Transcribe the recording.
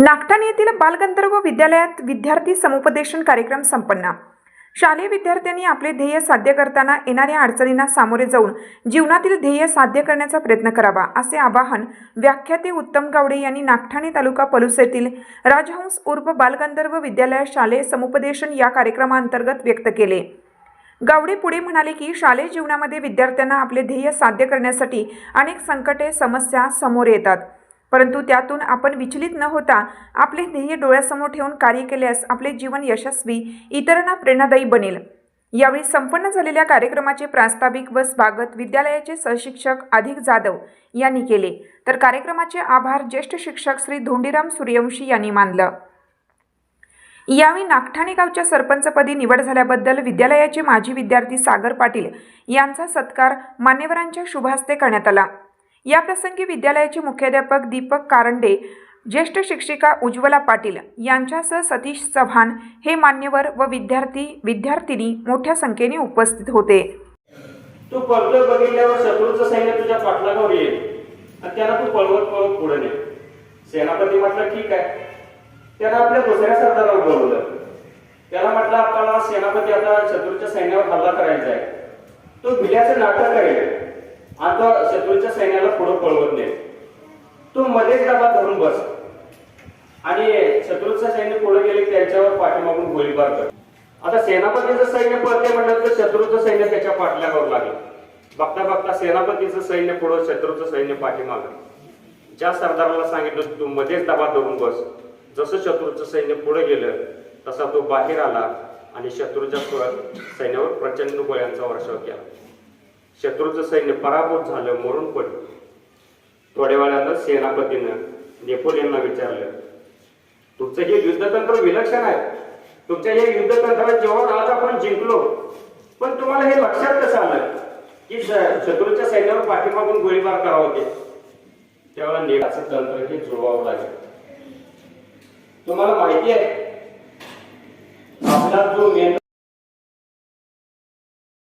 नागठाणे येथील बालगंधर्व विद्यालयात विद्यार्थी समुपदेशन कार्यक्रम संपन्न. शालेय विद्यार्थ्यांनी आपले ध्येय साध्य करताना येणाऱ्या अडचणींना सामोरे जाऊन जीवनातील ध्येय साध्य करण्याचा प्रयत्न करावा असे आवाहन व्याख्याते उत्तम गावडे यांनी नागठाणे तालुका पलूस येथील राजहंस उर्फ बालगंधर्व विद्यालयात शालेय समुपदेशन या कार्यक्रमाअंतर्गत व्यक्त केले. गावडे पुढे म्हणाले की शालेय जीवनामध्ये विद्यार्थ्यांना आपले ध्येय साध्य करण्यासाठी अनेक संकटे समस्या समोर येतात. परंतु त्यातून आपण विचलित न होता आपले ध्येय डोळ्यासमोर ठेवून कार्य केल्यास आपले जीवन यशस्वी इतरांना प्रेरणादायी बनेल. यावेळी संपन्न झालेल्या कार्यक्रमाचे प्रास्ताविक व स्वागत विद्यालयाचे सहशिक्षक अधिक जाधव यांनी केले. तर कार्यक्रमाचे आभार ज्येष्ठ शिक्षक श्री धोंडीराम सूर्यवंशी यांनी मानलं. यावेळी नागठाणे गावच्या सरपंचपदी निवड झाल्याबद्दल विद्यालयाचे माजी विद्यार्थी सागर पाटील यांचा सत्कार मान्यवरांच्या शुभहस्ते करण्यात आला. याप्रसंगी विद्यालयाचे मुख्याध्यापक दीपक कारंडे ज्येष्ठ शिक्षिका उज्ज्वला पाटील यांच्यासह सतीश चव्हाण हे मान्यवर व विद्यार्थी विद्यार्थिनी मोठ्या संख्येने उपस्थित होते. तू पळतोय बघितल्यावर शत्रूचं सैन्य तुझ्या पाठलागावर येईल आणि त्याला तू पळवत पळवत पुढे ने सेनापती म्हटलं ठीक आहे. त्यानं आपल्या दुसऱ्या सरदारावर बोलवलं. त्याला म्हटलं आपल्याला सेनापती आता शत्रूच्या सैन्यावर हल्ला करायचा आहे. तो भिल्याचं नाटक करेल. आता शत्रूच्या सैन्याला पुढे पळवत नाही. तू मध्येच डबा धरून बस. आणि शत्रूचं सैन्य पुढे गेले त्यांच्यावर पाठीमागून गोळीबार कर. आता सेनापतीचं सैन्य पळते म्हणलं तर शत्रूचं सैन्य त्याच्या पाठल्यावर लागलं. बघता बघता सेनापतीचं सैन्य पुढं शत्रूचं सैन्य पाठीमाग. ज्या सरदाराला सांगितलं तू मध्येच दबा धरून बस. जसं शत्रूचं सैन्य पुढे गेलं तसा तो बाहेर आला आणि शत्रूच्या सैन्यावर प्रचंड गोळ्यांचा वर्षाव केला. शत्रूचं सैन्य पराभूत झालं मरून पडलं थोड्या वेळानं सेनापतीनं नेपोलियनला विचारलं तुमचं हे युद्धतंत्र विलक्षण आहे. तुमच्या या युद्धतंत्रात जेव्हा आज आपण जिंकलो पण तुम्हाला हे लक्षात कसं आलं की शत्रूच्या सैन्यावर पाठीमागून गोळीबार करावा होते त्यावेळेला नेटाचं तंत्र हे जुळवावं लागेल. तुम्हाला माहिती आहे आपला जो मेन